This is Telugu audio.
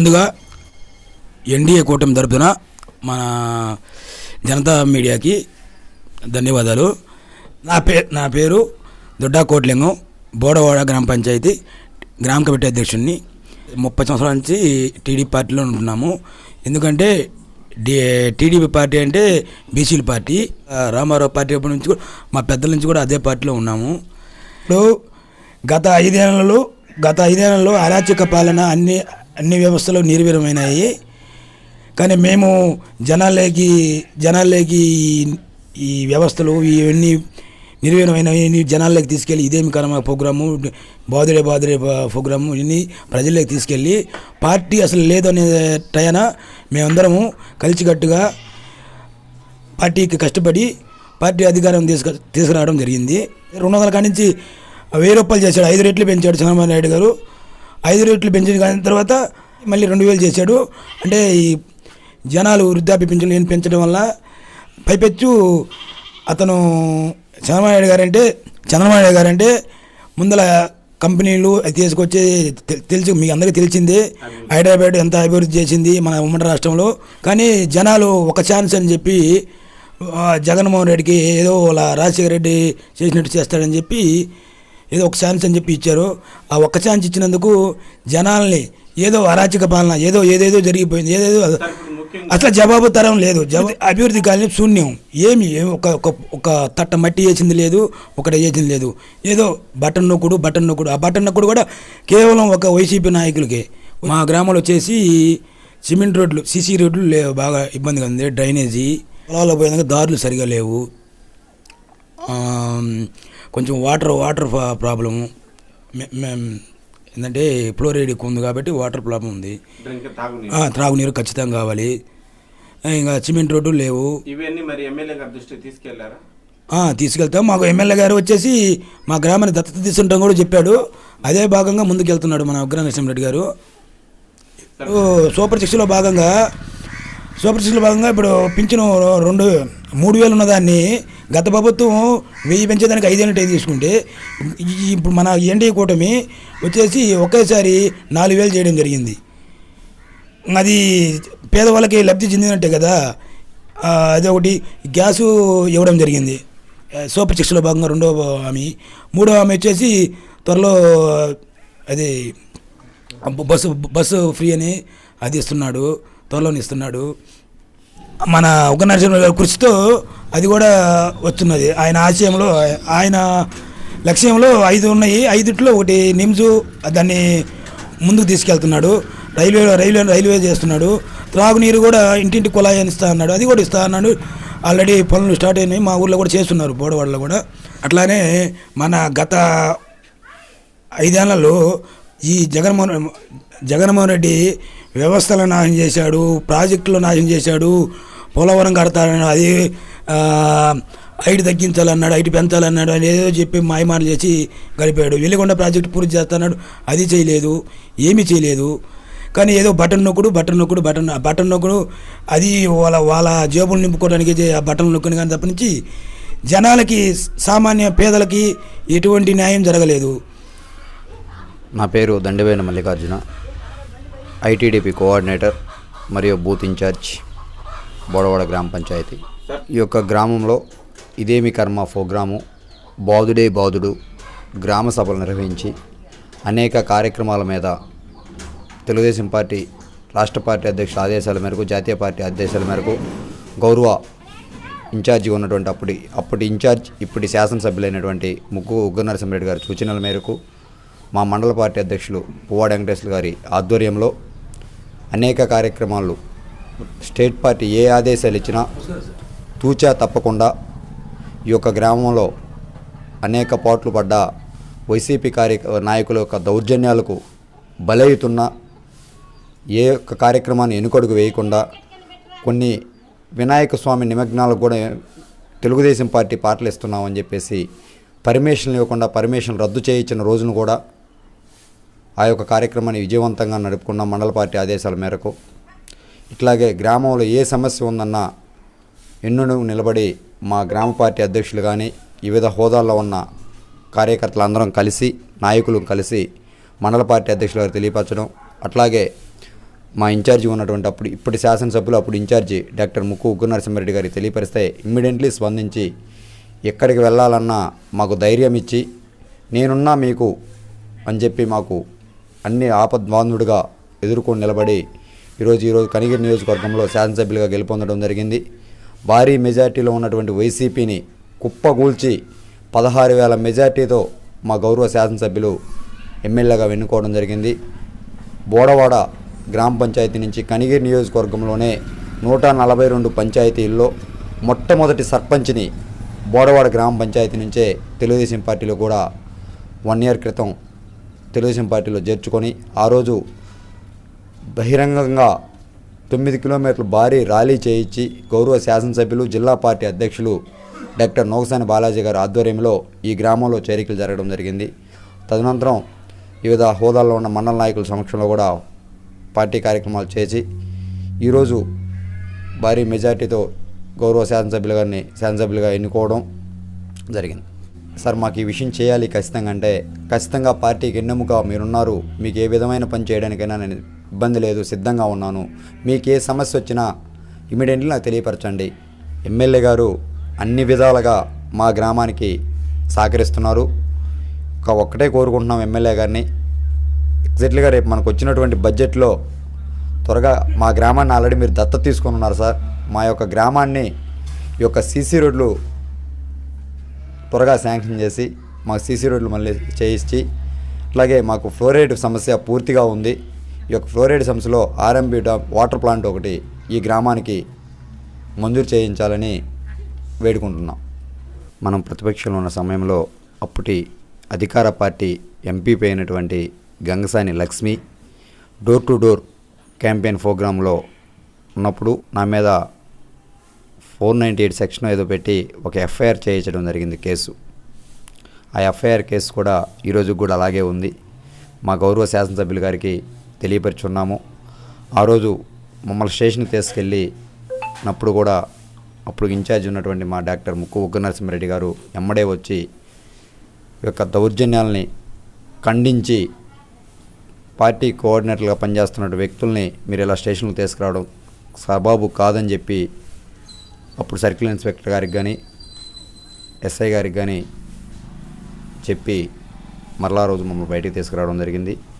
ముందుగా ఎన్డీఏ కూటమి తరపున మన జనతా మీడియాకి ధన్యవాదాలు. నా పే నా పేరు దొడ్డా కోట్లింగం బోడవాడ గ్రామ పంచాయతీ గ్రామ కమిటీ అధ్యక్షుడిని. ముప్పై సంవత్సరాల నుంచి టీడీపీ పార్టీలో ఉంటున్నాము. ఎందుకంటే టీడీపీ పార్టీ అంటే బీసీల పార్టీ. రామారావు పార్టీ అప్పటి నుంచి కూడా మా పెద్దల నుంచి కూడా అదే పార్టీలో ఉన్నాము. ఇప్పుడు గత ఐదేళ్ళలో గత ఐదేళ్ళలో అరాచక పాలన అన్ని అన్ని వ్యవస్థలు నిర్వీర్యమైనాయి. కానీ మేము జనాలకి జనాలకి ఈ- వ్యవస్థలు ఇవన్నీ నిర్వీర్యమైనవి. జనాల్లోకి తీసుకెళ్ళి ఇదేమి కర్మ ప్రోగ్రాము బాదుడే బాదుడే ప్రోగ్రాము ఇవన్నీ ప్రజల్లోకి తీసుకెళ్ళి పార్టీ అసలు లేదనే టైన మేమందరము కలిసికట్టుగా పార్టీకి కష్టపడి పార్టీ అధికారం తీసుకు తీసుకురావడం జరిగింది. రెండు వందల కాడి నుంచి వెయ్యి రూపాయలు చేశాడు. ఐదు రెట్లు పెంచాడు చంద్రబాబు నాయుడు గారు. ఐదు రేట్లు పెంచిన కానీ తర్వాత మళ్ళీ రెండు వేలు చేశాడు. అంటే ఈ జనాలు వృద్ధాప్య పింఛన్లు పెంచడం వల్ల పైపెచ్చు అతను చంద్రబాబు నాయుడు గారు అంటే చంద్రబాబు నాయుడు గారు అంటే ముందల కంపెనీలు తీసుకొచ్చి తె- తెలుసు మీకు అందరికీ తెలిసిందే. హైదరాబాద్ ఎంత అభివృద్ధి చేసింది మన ఉమ్మడి రాష్ట్రంలో. కానీ జనాలు ఒక ఛాన్స్ అని చెప్పి జగన్మోహన్ రెడ్డికి ఏదో వాళ్ళ రాజశేఖర రెడ్డి చేసినట్టు చేస్తాడని చెప్పి ఏదో ఒక ఛాన్స్ అని చెప్పి ఇచ్చారు. ఆ ఒక్క ఛాన్స్ ఇచ్చినందుకు జనాల్ని ఏదో అరాచక పాలన ఏదో ఏదేదో జరిగిపోయింది. ఏదేదో అసలు జవాబు తరం లేదు. జవ- అభివృద్ధి కాలనీ శూన్యం. ఏమి ఒక ఒక తట్ట మట్టి వేసింది లేదు ఒకటి వేసింది లేదు. ఏదో బటన్ నొక్కుడు బటన్ నొక్కుడు. ఆ బటన్ నొక్కుడు కూడా కేవలం ఒక వైసీపీ నాయకులకే. మా గ్రామంలో వచ్చేసి సిమెంట్ రోడ్లు సిసి రోడ్లు లేవు బాగా ఇబ్బందిగా ఉంది. డ్రైనేజీ పొలాల్లో పోయేందుకు దారులు సరిగా లేవు. కొంచెం వాటర్ వాటర్ ప్రాబ్లము ఏంటంటే ఫ్లోరైడ్ ఎక్కువ ఉంది కాబట్టి వాటర్ ప్రాబ్లం ఉంది. త్రాగునీరు ఖచ్చితంగా కావాలి. ఇంకా సిమెంట్ రోడ్డు లేవు. ఇవన్నీ మరి ఎమ్మెల్యే గారి దృష్టికి తీసుకెళ్ళారా? తీసుకెళ్తాం. మాకు ఎమ్మెల్యే గారు వచ్చేసి మా గ్రామాన్ని దత్తత తీసుకుంటాం కూడా చెప్పాడు. అదే భాగంగా ముందుకెళ్తున్నాడు మన ఉగ్ర నరసింహరెడ్డి గారు. సూపర్ సిక్స్లో భాగంగా సూపర్ సిక్స్లో భాగంగా ఇప్పుడు పింఛను రెండు మూడు వేలు ఉన్నదాన్ని గత ప్రభుత్వం వెయ్యి పెంచేదానికి ఐదేళ్ళు టైం తీసుకుంటే ఇప్పుడు మన ఎన్డీఏ కూటమి వచ్చేసి ఒకేసారి నాలుగు వేలు చేయడం జరిగింది. అది పేదవాళ్ళకి లబ్ధి చెందినట్టే కదా. అదొకటి అది ఒకటి గ్యాసు ఇవ్వడం జరిగింది. సూపర్ సిక్స్లో భాగంగా రెండో హామీ. మూడో హామీ వచ్చేసి త్వరలో అది బస్సు బస్సు ఫ్రీ అని అది ఇస్తున్నాడు. త్వరలోనే ఇస్తున్నాడు. మన ఉగ్ర నరసింహ గారి కృషితో అది కూడా వస్తున్నది. ఆయన ఆశయంలో ఆయన లక్ష్యంలో ఐదు ఉన్నాయి. ఐదుట్లో ఒకటి నిమ్స్ దాన్ని ముందుకు తీసుకెళ్తున్నాడు. రైల్వే రైల్వే రైల్వే చేస్తున్నాడు. త్రాగునీరు కూడా ఇంటింటి కుళాయి అని ఇస్తా అన్నాడు. అది కూడా ఇస్తా అన్నాడు. ఆల్రెడీ పనులు స్టార్ట్ అయినాయి. మా ఊళ్ళో కూడా చేస్తున్నారు బోడవాడలో కూడా. అట్లానే మన గత ఐదేళ్ళలో ఈ జగన్మోహన్ జగన్మోహన్ రెడ్డి వ్యవస్థలను నాశనం చేశాడు ప్రాజెక్టులు నాశనం చేశాడు పోలవరం కడతాడని అది ఐటు హైట్ తగ్గించాలన్నాడు హైట్ పెంచాలన్నాడు అని ఏదో చెప్పి మాయమాటలు చేసి గడిపాడు. వెలిగొండ ప్రాజెక్టు పూర్తి చేస్తున్నాడు అది చేయలేదు ఏమీ చేయలేదు. కానీ ఏదో బటన్ నొక్కుడు బటన్ నొక్కుడు బటన్ బటన్ నొక్కుడు అది వాళ్ళ వాళ్ళ జేబులు నింపుకోవడానికి ఆ బటన్ నొక్కుని కానీ తప్ప నుంచి జనాలకి సామాన్య పేదలకి ఎటువంటి న్యాయం జరగలేదు. నా పేరు దండవేన మల్లికార్జున. ఐటీడీపీ కోఆర్డినేటర్ మరియు బూత్ ఇన్ఛార్జ్. బోడవాడ గ్రామ పంచాయతీ. ఈ యొక్క గ్రామంలో ఇదేమి కర్మ ప్రోగ్రాము? బాదుడే బాదుడు గ్రామ సభలు నిర్వహించి అనేక కార్యక్రమాల మీద తెలుగుదేశం పార్టీ రాష్ట్ర పార్టీ అధ్యక్షుల ఆదేశాల మేరకు జాతీయ పార్టీ ఆదేశాల మేరకు గౌరవ ఇన్ఛార్జిగా ఉన్నటువంటి అప్పటి అప్పటి ఇన్ఛార్జ్ ఇప్పటి శాసనసభ్యులైనటువంటి ముగ్గు ఉగ్ర నరసింహరెడ్డి గారి సూచనల మేరకు మా మండల పార్టీ అధ్యక్షులు పువ్వాడ వెంకటేశ్వర గారి ఆధ్వర్యంలో అనేక కార్యక్రమాలు స్టేట్ పార్టీ ఏ ఆదేశాలు ఇచ్చినా తూచా తప్పకుండా ఈ యొక్క గ్రామంలో అనేక పాట్లు పడ్డ వైసీపీ కార్య నాయకుల యొక్క దౌర్జన్యాలకు బలవుతున్న ఏ యొక్క కార్యక్రమాన్ని వెనుకడుగు వేయకుండా కొన్ని వినాయక స్వామి నిమగ్నాలకు కూడా తెలుగుదేశం పార్టీ పాటలు ఇస్తున్నామని చెప్పేసి పర్మిషన్ ఇవ్వకుండా పర్మిషన్ రద్దు చేయించిన రోజును కూడా ఆ యొక్క కార్యక్రమాన్ని విజయవంతంగా నడుపుకున్న మండల పార్టీ ఆదేశాల మేరకు ఇట్లాగే గ్రామంలో ఏ సమస్య ఉందన్నా ఎన్నును నిలబడి మా గ్రామ పార్టీ అధ్యక్షులు కానీ వివిధ హోదాల్లో ఉన్న కార్యకర్తలు అందరం కలిసి నాయకులు కలిసి మండల పార్టీ అధ్యక్షులు గారు తెలియపరచడం అట్లాగే మా ఇన్ఛార్జి ఉన్నటువంటి అప్పుడు ఇప్పటి శాసనసభ్యులు అప్పుడు ఇన్ఛార్జి డాక్టర్ ముక్కు ఉగ్గు నరసింహారెడ్డి గారికి తెలియపరిస్తే ఇమ్మీడియట్లీ స్పందించి ఎక్కడికి వెళ్ళాలన్నా మాకు ధైర్యం ఇచ్చి నేనున్నా మీకు అని చెప్పి మాకు అన్ని ఆపద్బాంధుడుగా ఎదుర్కొని నిలబడి ఈరోజు ఈరోజు కనిగిరి నియోజకవర్గంలో శాసనసభ్యులుగా గెలుపొందడం జరిగింది. భారీ మెజార్టీలో ఉన్నటువంటి వైసీపీని కుప్పగూల్చి పదహారు వేల మెజార్టీతో మా గౌరవ శాసనసభ్యులు ఎమ్మెల్యేగా ఎన్నుకోవడం జరిగింది. బోడవాడ గ్రామ పంచాయతీ నుంచి కనిగిరి నియోజకవర్గంలోనే నూట నలభై రెండు పంచాయతీల్లో మొట్టమొదటి సర్పంచ్ని బోడవాడ గ్రామ పంచాయతీ నుంచే తెలుగుదేశం పార్టీలో కూడా వన్ ఇయర్ క్రితం తెలుగుదేశం పార్టీలో చేర్చుకొని ఆ రోజు బహిరంగంగా తొమ్మిది కిలోమీటర్లు భారీ ర్యాలీ చేయించి గౌరవ శాసనసభ్యులు జిల్లా పార్టీ అధ్యక్షులు డాక్టర్ నోగసాని బాలాజీ గారి ఆధ్వర్యంలో ఈ గ్రామంలో చేరికలు జరగడం జరిగింది. తదనంతరం వివిధ హోదాల్లో ఉన్న మండల నాయకుల సమక్షంలో కూడా పార్టీ కార్యక్రమాలు చేసి ఈరోజు భారీ మెజార్టీతో గౌరవ శాసనసభ్యులు గారిని శాసనసభ్యులుగా ఎన్నుకోవడం జరిగింది. సార్ మాకు ఈ విషయం చేయాలి ఖచ్చితంగా అంటే ఖచ్చితంగా పార్టీకి ఎన్నెముక మీరున్నారు మీకు ఏ విధమైన పని చేయడానికైనా నేను ఇబ్బంది లేదు సిద్ధంగా ఉన్నాను. మీకు ఏ సమస్య వచ్చినా ఇమీడియట్లీ నాకు తెలియపరచండి. ఎమ్మెల్యే గారు అన్ని విధాలుగా మా గ్రామానికి సహకరిస్తున్నారు. ఒక ఒక్కటే కోరుకుంటున్నాం ఎమ్మెల్యే గారిని. ఎగ్జాక్ట్లీగా రేపు మనకు వచ్చినటువంటి బడ్జెట్లో త్వరగా మా గ్రామాన్ని ఆల్రెడీ మీరు దత్తత తీసుకొని ఉన్నారు సార్. మా యొక్క గ్రామాన్ని ఈ యొక్క సీసీ రోడ్లు త్వరగా శాంక్షన్ చేసి మాకు సీసీ రోడ్లు మళ్ళీ చేయించి అలాగే మాకు ఫ్లోరైడ్ సమస్య పూర్తిగా ఉంది. ఈ యొక్క ఫ్లోరైడ్ సంస్థలో ఆర్ఎంబి డా- వాటర్ ప్లాంట్ ఒకటి ఈ గ్రామానికి మంజూరు చేయించాలని వేడుకుంటున్నాం. మనం ప్రతిపక్షంలో ఉన్న సమయంలో అప్పటి అధికార పార్టీ ఎంపీపీ అయినటువంటి Gangasani Lakshmi door to door campaign ప్రోగ్రాంలో ఉన్నప్పుడు నా మీద ఫోర్ నైంటీ ఎయిట్ సెక్షన్ ఏదో పెట్టి ఒక ఎఫ్ఐఆర్ చేయించడం జరిగింది కేసు. ఆ ఎఫ్ఐఆర్ కేసు కూడా ఈరోజు కూడా అలాగే ఉంది. మా గౌరవ శాసనసభ్యులు గారికి తెలియపరుచున్నాము. ఆ రోజు మమ్మల్ని స్టేషన్కి తీసుకెళ్ళి అప్పుడు కూడా అప్పుడు ఇన్ఛార్జ్ ఉన్నటువంటి మా డాక్టర్ ముక్కు ఉగ్ర నరసింహారెడ్డి గారు ఎమ్మడే వచ్చి ఈ యొక్క దౌర్జన్యాలని ఖండించి పార్టీ కోఆర్డినేటర్గా పనిచేస్తున్న వ్యక్తుల్ని మీరు ఇలా స్టేషన్కి తీసుకురావడం సబాబు కాదని చెప్పి అప్పుడు సర్కిల్ ఇన్స్పెక్టర్ గారికి కానీ ఎస్ఐ గారికి కానీ చెప్పి మరలా రోజు మమ్మల్ని బయటికి తీసుకురావడం జరిగింది.